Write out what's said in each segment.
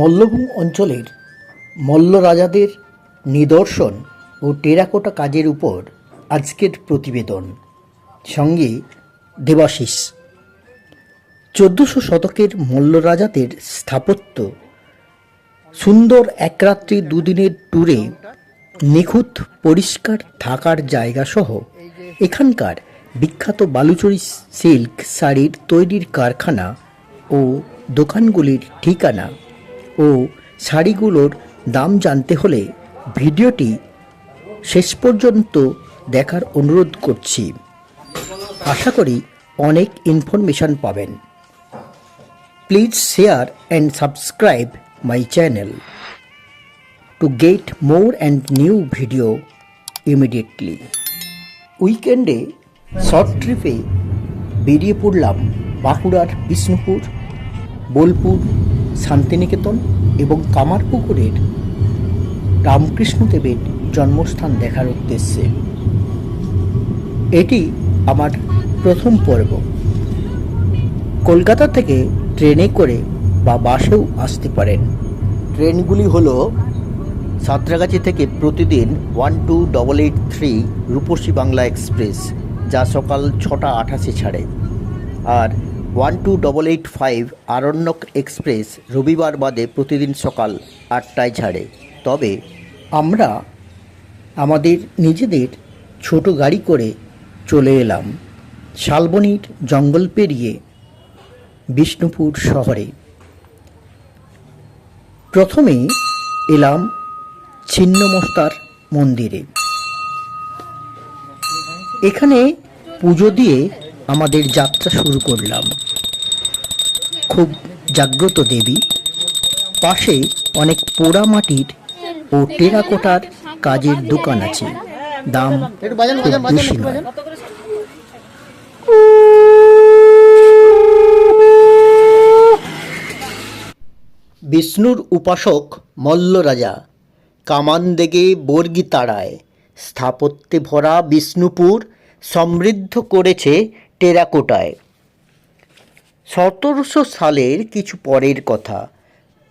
মল্লভূম অঞ্চলের মল্ল রাজাদের নিদর্শন ও টেরাকোটা কাজের উপর আজকের প্রতিবেদন। সঙ্গে দেবাশিস। চোদ্দশো শতকের মল্ল রাজাদের স্থাপত্য সুন্দর এক রাত্রি দুদিনের ট্যুরে নিখুঁত পরিষ্কার থাকার জায়গা সহ এখানকার বিখ্যাত বালুচরি সিল্ক শাড়ির তৈরির কারখানা ও দোকানগুলির ঠিকানা ও শাড়িগুলোর দাম জানতে হলে ভিডিওটি শেষ পর্যন্ত দেখার অনুরোধ করছি। আশা করি অনেক ইনফরমেশন পাবেন। Please share and subscribe my channel to get more and new video immediately উইকেন্ডে শর্ট ট্রিপে বেরিয়ে পড়লাম বাঁকুড়ার বিষ্ণুপুর, বোলপুর শান্তিনিকেতন এবং কামারপুকুরের রামকৃষ্ণদেবের জন্মস্থান দেখার উদ্দেশ্যে। এটি আমার প্রথম পর্ব। কলকাতা থেকে ট্রেনে করে বা বাসেও আসতে পারেন। ট্রেনগুলি হলো সাঁতরাগাছি থেকে প্রতিদিন one two double eight three Rupashi Bangla express, যা সকাল ছটা আঠাশে ছাড়ে। আর one two double eight five Aranyak express রবিবার বাদে প্রতিদিন সকাল আটটায় ছাড়ে। তবে আমরা আমাদের নিজেদের ছোট গাড়ি করে চলে এলাম শালবনির জঙ্গল পেরিয়ে বিষ্ণুপুর শহরে। প্রথমে এলাম ছিন্নমস্তার মন্দিরে। এখানে পুজো দিয়ে আমাদের যাত্রা শুরু করলাম। খুব জাগ্রত দেবী। পাশে অনেক পোড়া মাটির ও টেরাকোটার কাজের দোকান আছে। দাম বেশি নয়। বিষ্ণুর উপাসক মল্ল রাজা কামান দেগে বর্গি তাড়ায় স্থাপত্যে ভরা বিষ্ণুপুর সমৃদ্ধ করেছে টেরাকোটায়। সতেরোশো সালের কিছু পরের কথা,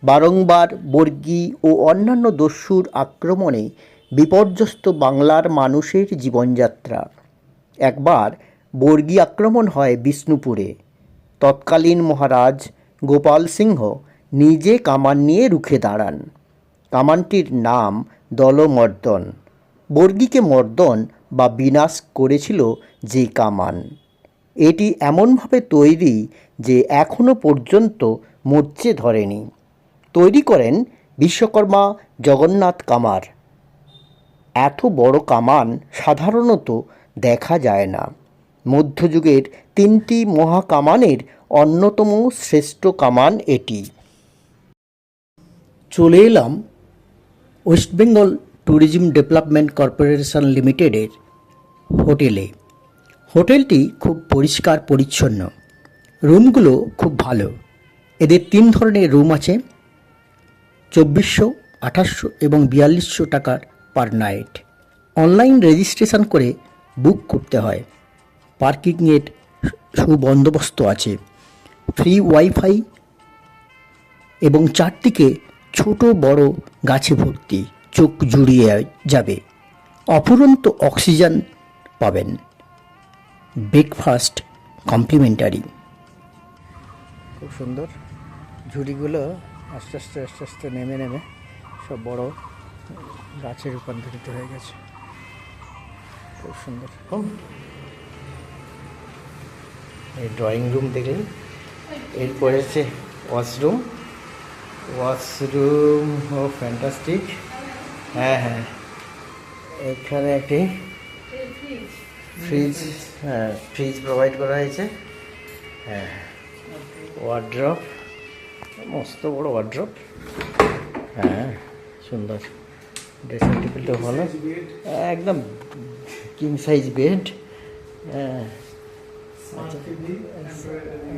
বারংবার বর্গী ও অন্যান্য দস্যুর আক্রমণে বিপর্যস্ত বাংলার মানুষের জীবনযাত্রা। একবার বর্গী আক্রমণ হয় বিষ্ণুপুরে। তৎকালীন মহারাজ গোপাল সিংহ নিজে কামান নিয়ে রুখে দাঁড়ান। কামানটির নাম দলমর্দন। বর্গীকে মর্দন বা বিনাশ করেছিল যে কামান। এটি এমনভাবে তৈরি যে এখনও পর্যন্ত মরচে ধরেনি। তৈরি করেন বিশ্বকর্মা জগন্নাথ কামার। এত বড় কামান সাধারণত দেখা যায় না। মধ্যযুগের তিনটি মহাকামানের অন্যতম শ্রেষ্ঠ কামান এটি। চলে এলাম west Bengal tourism development corporation লিমিটেডের হোটেলে। হোটেলটি খুব পরিষ্কার পরিচ্ছন্ন। রুমগুলো খুব ভালো। এদের তিন ধরনের রুম আছে, চব্বিশশো, আঠাশশো এবং বিয়াল্লিশশো টাকার পার নাইট। অনলাইন রেজিস্ট্রেশন করে বুক করতে হয়। পার্কিংয়ের সুবন্দোবস্ত আছে। ফ্রি ওয়াইফাই এবং চারদিকে ছোট বড় গাছে ভর্তি, চোখ জুড়িয়ে যাবে। অফুরন্ত অক্সিজেন পাবেন। Breakfast complimentary. খুব সুন্দর। ঝুড়িগুলো আস্তে আস্তে আস্তে আস্তে নেমে নেমে সব বড় গাছে রূপান্তরিত হয়ে গেছে। খুব সুন্দর। এই ড্রয়িং রুম দেখলেন? এরপরে হচ্ছে ওয়াশরুম। ওয়াশরুম, ও, ফ্যান্টাস্টিক। হ্যাঁ হ্যাঁ। এখানে একটি ফ্রিজ হ্যাঁ ফ্রিজ প্রোভাইড করা হয়েছে। হ্যাঁ ওয়ার্ড্রপ মস্ত বড় ওয়ার্ড্রপ হ্যাঁ সুন্দর। ড্রেসিং টেবিলটা ভালো। একদম কিং সাইজ বেড হ্যাঁ।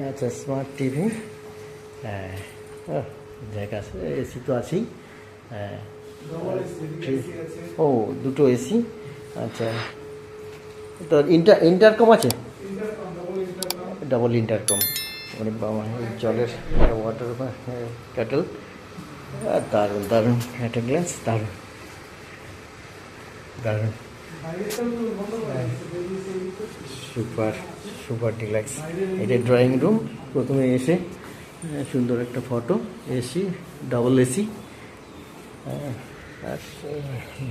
আচ্ছা। স্মার্ট টিভি হ্যাঁ আছে এসি তো আছেই। হ্যাঁ। ও দুটো এসি আচ্ছা। তো ইন্টার ইন্টারকম আছে? ডবল ইন্টারকম মানে বাবা, জলের ওয়াটার ক্যাটেল দারুণ দারুণ একটা গ্লাস দারুণ দারুণ। সুপার সুপার ডিলাক্স এটা ড্রয়িং রুম প্রথমে এসে সুন্দর একটা ফটো এসি ডাবল এসি আর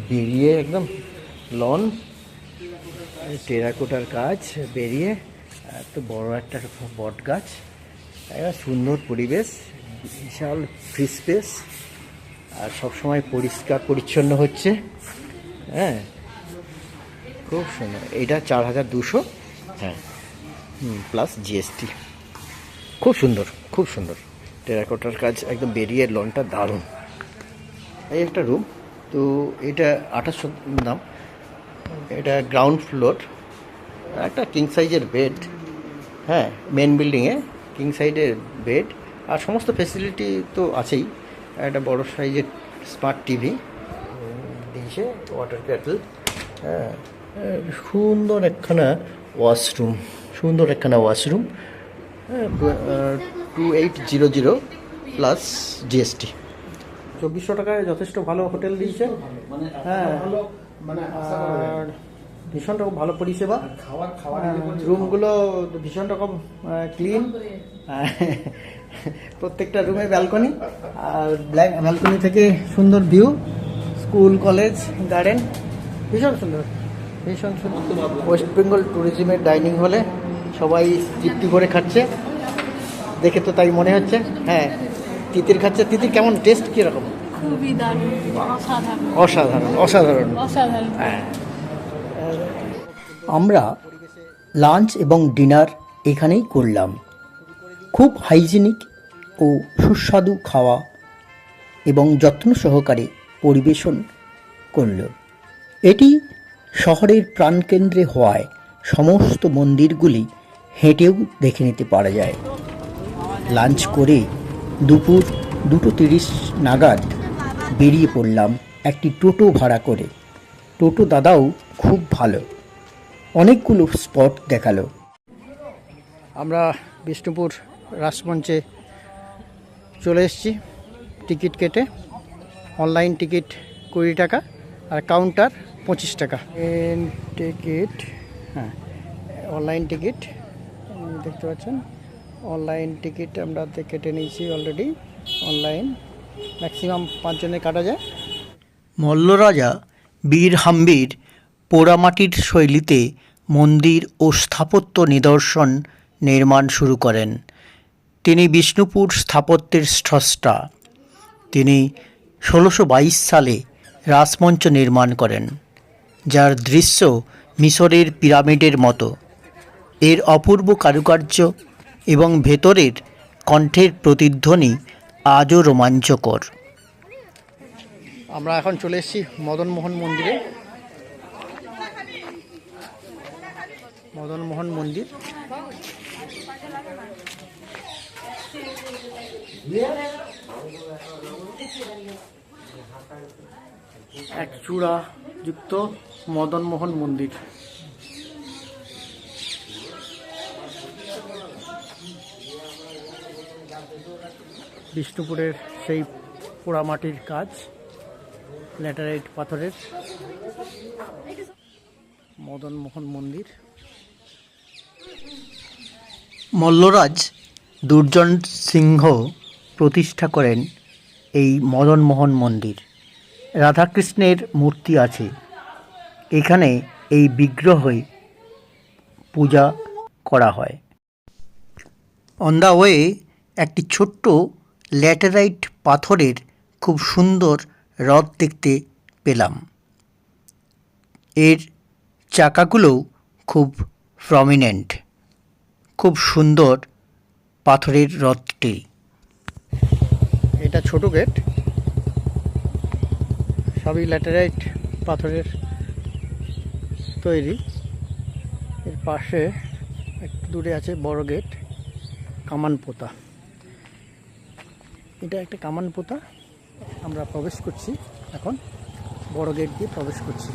বেরিয়ে একদম লন টেরাকোটার কাজ বেরিয়ে এত বড় একটা বট গাছ। একটা সুন্দর পরিবেশ, বিশাল ফ্রি স্পেস, আর সবসময় পরিষ্কার পরিচ্ছন্ন হচ্ছে। হ্যাঁ খুব সুন্দর। এটা চার হাজার দুশো। হ্যাঁ প্লাস জিএসটি খুব সুন্দর খুব সুন্দর। টেরাকোটার কাজ একদম বেরিয়ে লনটা দারুণ। এই একটা রুম তো এটা আঠাশশো দাম এটা গ্রাউন্ড ফ্লোর একটা কিং সাইজের বেড হ্যাঁ মেন বিল্ডিংয়ে কিং সাইজের বেড আর সমস্ত ফেসিলিটি তো আছেই। একটা বড় সাইজের স্মার্ট টিভি দিয়েছে ওয়াটার ক্যাটল হ্যাঁ সুন্দর একখানা ওয়াশরুম সুন্দর একখানা ওয়াশরুম হ্যাঁ two eight zero zero plus GST চব্বিশশো টাকায় যথেষ্ট ভালো হোটেল দিয়েছে হ্যাঁ। আর ভীষণ রকম ভালো পরিষেবা। রুমগুলো ভীষণ রকম ক্লিন প্রত্যেকটা রুমে ব্যালকনি আর ব্ল্যাক ব্যালকনি থেকে সুন্দর ভিউ স্কুল কলেজ গার্ডেন ভীষণ সুন্দর ভীষণ সুন্দর। ওয়েস্ট বেঙ্গল ট্যুরিজমের ডাইনিং হলে সবাই তৃপ্তি করে খাচ্ছে। দেখে তো তাই মনে হচ্ছে। হ্যাঁ তিতির খাচ্ছে। তিতির কেমন টেস্ট কীরকম? খুবই দারুণ অসাধারণ। অসাধারণ অসাধারণ। অসাধারণ। আমরা লাঞ্চ এবং ডিনার এখানেই করলাম। খুব হাইজিনিক ও সুস্বাদু খাওয়া এবং যত্ন সহকারে পরিবেশন করল। এটি শহরের প্রাণকেন্দ্রে হওয়ায় সমস্ত মন্দিরগুলি হেঁটেও দেখে নিতে পারা যায়। লাঞ্চ করে দুপুর দুটো তিরিশ নাগাদ বেরিয়ে পড়লাম একটি টোটো ভাড়া করে। টোটো দাদাও খুব ভালো। অনেকগুলো স্পট দেখাল। আমরা বিষ্ণুপুর রাসমঞ্চে চলে এসেছি টিকিট কেটে। অনলাইন টিকিট কুড়ি টাকা আর কাউন্টার পঁচিশ টাকা। টিকিট হ্যাঁ অনলাইন টিকিট দেখতে পাচ্ছেন? অনলাইন টিকিট আমরা কেটে নিয়েছি অলরেডি অনলাইন। ম্যাক্সিমাম পাঁচজনে কাটা যায়। মল্লরাজা বীর হাম্বির পোড়ামাটির শৈলীতে মন্দির ও স্থাপত্য নিদর্শন নির্মাণ শুরু করেন। তিনি বিষ্ণুপুর স্থাপত্যের স্রষ্টা। তিনি ষোলোশো সালে রাসমঞ্চ নির্মাণ করেন, যার দৃশ্য মিশরের পিরামিডের মতো। এর অপূর্ব কারুকার্য এবং ভেতরের কণ্ঠের প্রতিধ্বনি আজও রোমাঞ্চকর। আমরা এখন চলে এসেছি মদনমোহন মন্দিরে। মদনমোহন মন্দির। এক চূড়া যুক্ত মদনমোহন মন্দির। বিষ্ণুপুরের সেই পোড়ামাটির কাজ, ল্যাটারাইট পাথরের মদনমোহন মন্দির। মল্লরাজ দুর্জন সিংহ প্রতিষ্ঠা করেন এই মদনমোহন মন্দির। রাধাকৃষ্ণের মূর্তি আছে। এখানে এই বিগ্রহে পূজা করা হয়। অন দ্য ওয়ে একটি ছোট্ট ল্যাটেরাইট পাথরের খুব সুন্দর রথ দেখতে পেলাম। এর চাকাগুলোও খুব প্রমিনেন্ট খুব সুন্দর পাথরের রথটি এটা ছোট গেট। সবই ল্যাটেরাইট পাথরের তৈরি। এর পাশে একটু দূরে আছে বড় গেট কামান পোতা এটা একটা কামান পোতা। আমরা প্রবেশ করছি এখন। বড় গেট দিয়ে প্রবেশ করছি।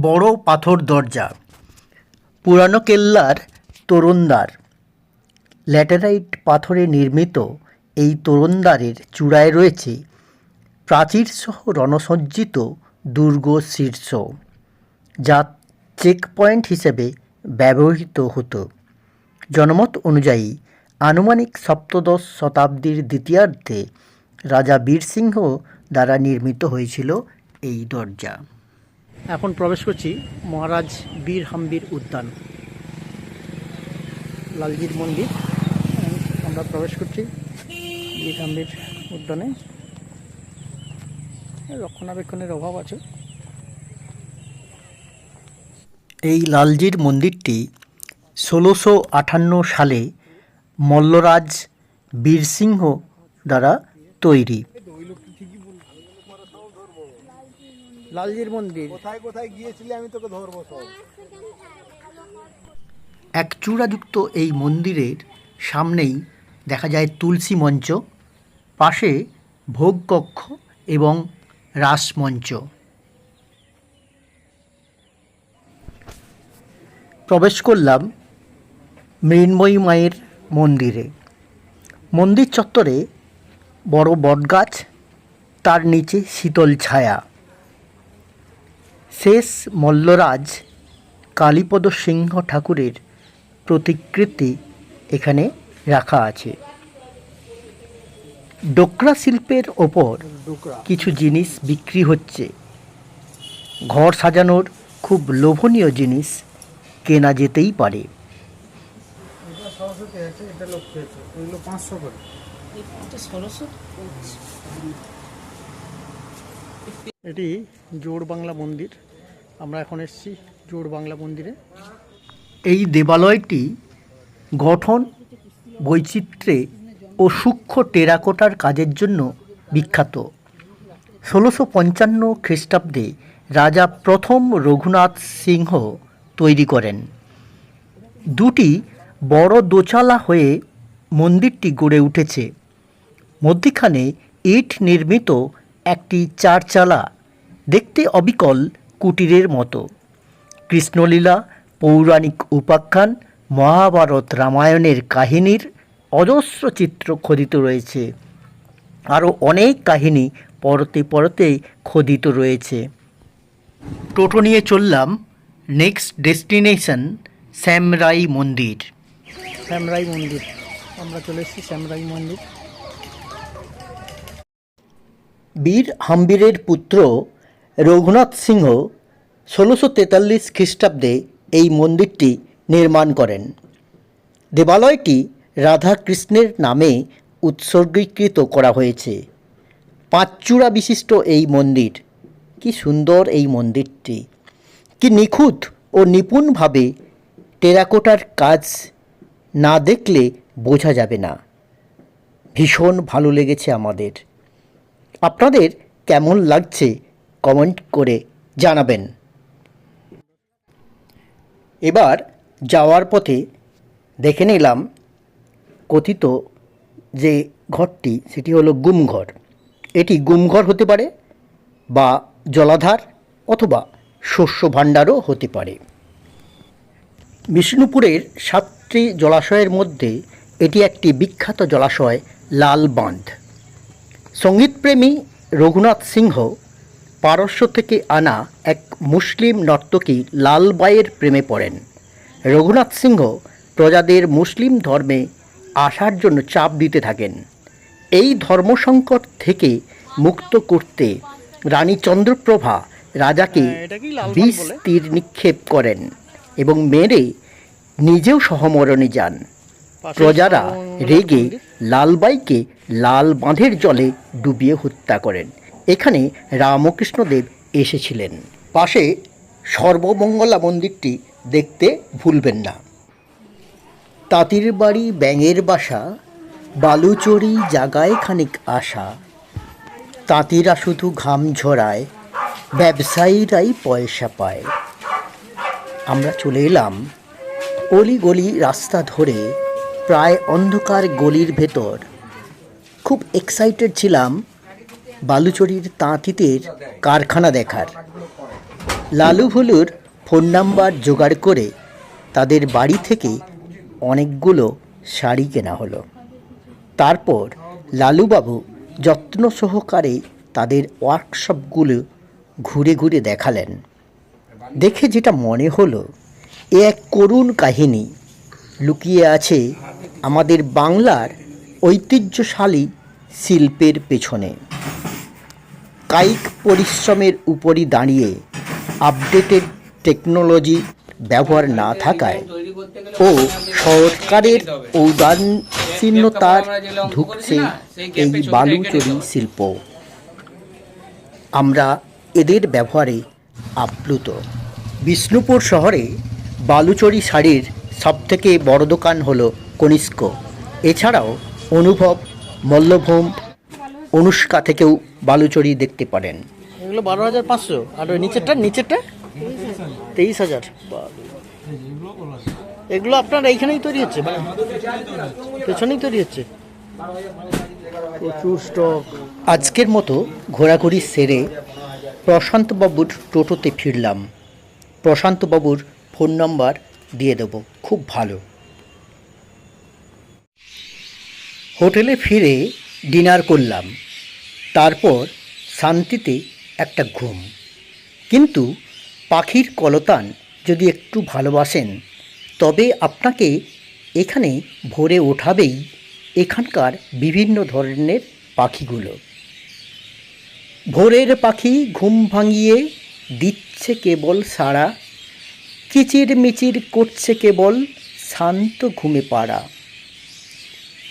বড় পাথর দরজা। পুরানো কেল্লার তরুণদ্বার ল্যাটেরাইট পাথরে নির্মিত এই তোরণদ্বারের চূড়ায় রয়েছে প্রাচীরসহ রণসজ্জিত দুর্গ শীর্ষ, যা চেক পয়েন্ট হিসেবে ব্যবহৃত হতো। জনমত অনুযায়ী আনুমানিক সপ্তদশ শতাব্দীর দ্বিতীয়ার্ধে রাজা বীরসিংহ দ্বারা নির্মিত হয়েছিল এই দরজা। এখন প্রবেশ করছি মহারাজ বীর হাম্বির উদ্যান। লালজির মন্দির। আমরা প্রবেশ করছি বীর হাম্বির উদ্যানে। রক্ষণাবেক্ষণের অভাব আছে। এই লালজির মন্দিরটি ষোলোশো আটান্ন সালে মল্লরাজ বীরসিংহ দ্বারা তৈরি। লালজির মন্দির। কোথায় কোথায় গিয়েছিলি? আমি তোকে ধরবো সব। এক চূড়াযুক্ত এই মন্দিরের সামনেই দেখা যায় তুলসী মঞ্চ পাশে ভোগকক্ষ এবং রাসমঞ্চ প্রবেশ করলাম মৃন্ময়ী মায়ের মন্দিরে। মন্দির চত্বরে বড় বটগাছ, তার নিচে শীতল ছায়া। শেষ মল্লরাজ কালীপদ সিংহ ঠাকুরের প্রতিকৃতি এখানে রাখা আছে। ডোকরা শিল্পের ওপর কিছু জিনিস বিক্রি হচ্ছে। ঘর সাজানোর খুব লোভনীয় জিনিস কেনা যেতেই পারে। সরস্বতী আছে এটা এগুলো পাঁচশো করে। এটি জোড় বাংলা মন্দির। আমরা এখন এসেছি জোড় বাংলা মন্দিরে। এই দেবালয়টি গঠন বৈচিত্র্যে ও সূক্ষ্ম টেরাকোটার কাজের জন্য বিখ্যাত। ষোলোশো পঞ্চান্ন খ্রিস্টাব্দে রাজা প্রথম রঘুনাথ সিংহ তৈরি করেন। দুটি বড় দোচালা হয়ে মন্দিরটি গড়ে উঠেছে। মধ্যিখানে ইট নির্মিত একটি চারচালা দেখতে অবিকল কুটিরের মতো। কৃষ্ণলীলা, পৌরাণিক উপাখ্যান, মহাভারত রামায়ণের কাহিনীর অজস্র চিত্র খোদিত রয়েছে। আরও অনেক কাহিনী পরতে পরতে খোদিত রয়েছে। টোটো নিয়ে চললাম নেক্সট ডেস্টিনেশন শ্যামরাই মন্দির। শ্যামরাই মন্দির। আমরা চলে এসেছি শ্যামরাই মন্দির। বীর হাম্বিরের পুত্র রঘুনাথ সিংহ ষোলোশো তেতাল্লিশ খ্রিস্টাব্দে এই মন্দিরটি নির্মাণ করেন। দেবালয়টি রাধা কৃষ্ণের নামে উৎসর্গীকৃত করা হয়েছে। পাঁচচূড়া বিশিষ্ট এই মন্দির, কি সুন্দর এই মন্দিরটি। কি নিখুঁত ও নিপুণভাবে টেরাকোটার কাজ না দেখলে বোঝা যাবে না। ভীষণ ভালো লেগেছে আমাদের। আপনাদের কেমন লাগছে কমেন্ট করে জানাবেন। এবার যাওয়ার পথে দেখে নিলাম কথিত যে ঘরটি, সেটি হলো গুমঘর। এটি গুমঘর হতে পারে বা জলাধার অথবা শস্য ভাণ্ডারও হতে পারে। বিষ্ণুপুরের সাতটি জলাশয়ের মধ্যে এটি একটি বিখ্যাত জলাশয় লাল বাঁধ। সঙ্গীতপ্রেমী রঘুনাথ সিংহ পারস্য থেকে আনা এক মুসলিম নর্তকী লালবাইয়ের প্রেমে পড়েন। রঘুনাথ সিংহ প্রজাদের মুসলিম ধর্মে আসার জন্য চাপ দিতে থাকেন। এই ধর্মসংকট থেকে মুক্ত করতে রানী চন্দ্রপ্রভা রাজাকে বিষ তীর নিক্ষেপ করেন এবং মেরে নিজেও সহমরণে যান। প্রজারা রেগে লালবাইকে লাল বাঁধের জলে ডুবিয়ে হত্যা করেন। এখানে রামকৃষ্ণদেব এসেছিলেন। পাশে সর্বমঙ্গলা মন্দিরটি দেখতে ভুলবেন না। তাঁতির বাড়ি ব্যাঙের বাসা বালুচরি জাগায় খানিক আশা। তাঁতিরা শুধু ঘাম ঝরায় ব্যবসায়ীরাই পয়সা পায়। আমরা চলে এলাম অলি গলি রাস্তা ধরে প্রায় অন্ধকার গলির ভেতর। খুব এক্সাইটেড ছিলাম বালুচরির তাঁতিতের কারখানা দেখার। লালু ভুলুর ফোন নাম্বার জোগাড় করে তাদের বাড়ি থেকে অনেকগুলো শাড়ি কেনা হলো। তারপর লালুবাবু যত্ন সহকারে তাদের ওয়ার্কশপগুলো ঘুরে ঘুরে দেখালেন। দেখে যেটা মনে হলো এ এক করুণ কাহিনী লুকিয়ে আছে আমাদের বাংলার ঐতিহ্যশালী শিল্পের পেছনে। কায়িক পরিশ্রমের উপরই দাঁড়িয়ে আপডেটেড টেকনোলজি ব্যবহার না থাকায় ও সরকারের ঔদাসীন্যতার ঢুকছে এই বালুচুরি শিল্প। আমরা এদের ব্যবহারে আপ্লুত। বিষ্ণুপুর শহরে বালুচরি শাড়ির সবথেকে বড় দোকান হলো কনিষ্ক। এছাড়াও অনুভব মল্লভূম অনুষ্কা থেকেও বালুচরি দেখতে পারেন। এগুলো বারো হাজার পাঁচশো। আর ওই নিচেরটা নিচেরটা? তেইশ হাজার। এগুলো আপনার এইখানেই তৈরি হচ্ছে? মানে পেছনেই তৈরি হচ্ছে? প্রচুর স্টক আজকের মতো ঘোরাঘুরি সেরে প্রশান্তবাবুর টোটোতে ফিরলাম। প্রশান্তবাবুর ফোন নাম্বার দিয়ে দেবো। খুব ভালো। হোটেলে ফিরে ডিনার করলাম। তারপর শান্তিতে একটা ঘুম। কিন্তু পাখির কলতান যদি একটু ভালোবাসেন, তবে আপনাকে এখানে ভোরে ওঠাবেই এখানকার বিভিন্ন ধরনের পাখিগুলো। ভোরের পাখি ঘুম ভাঙিয়ে দিচ্ছে কেবল সাড়া কিচির মিচির করছে কেবল শান্ত ঘুমে পাড়া।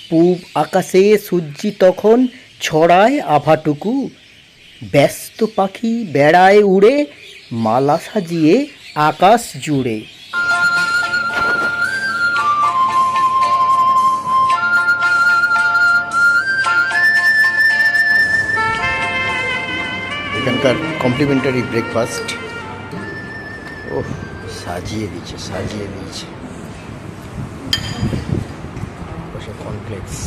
পূব আকাশে সূর্যি তখন ছড়ায় আভাটুকু। ব্যস্ত পাখি বেড়ায় উড়ে, মালা সাজিয়ে আকাশ জুড়ে। এখানকার কমপ্লিমেন্টারি ব্রেকফাস্ট ও সাজিয়ে দিয়েছে সাজিয়ে কমপ্লেক্স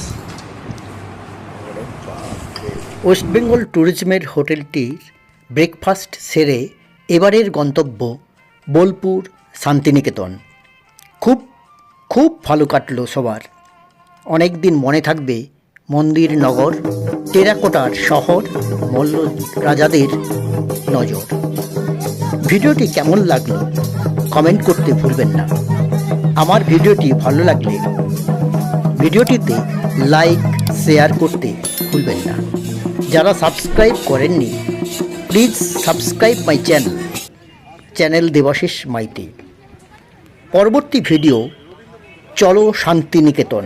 ওয়েস্ট বেঙ্গল ট্যুরিজমের হোটেলটির ব্রেকফাস্ট সেরে এবারের গন্তব্য বোলপুর শান্তিনিকেতন। খুব খুব ভালো কাটলো সবার। অনেক দিন মনে থাকবে মন্দির, নগর, টেরাকোটার শহর, মল্ল রাজাদের নজর। ভিডিওটি কেমন লাগল? কমেন্ট করতে ভুলবেন না। আমার ভিডিওটি ভালো লাগলে ভিডিওটিতে লাইক, শেয়ার করতে ভুলবেন না। যারা সাবস্ক্রাইব করেননি, please subscribe my channel channel Debashis Maity. পরবর্তী ভিডিও, চলো শান্তিনিকেতন,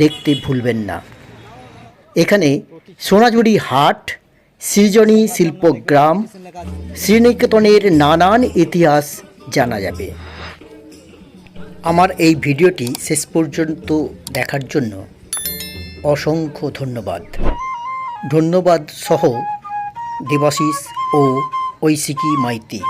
দেখতে ভুলবেন না। এখানে সোনাঝুরি হাট, সৃজনী শিল্পগ্রাম, শ্রীনিকেতনের নানান ইতিহাস জানা যাবে। আমার এই ভিডিওটি শেষ পর্যন্ত দেখার জন্য অসংখ্য ধন্যবাদ। ধন্যবাদ সহ দেবাশিস ও ঐশিকি মাইতি।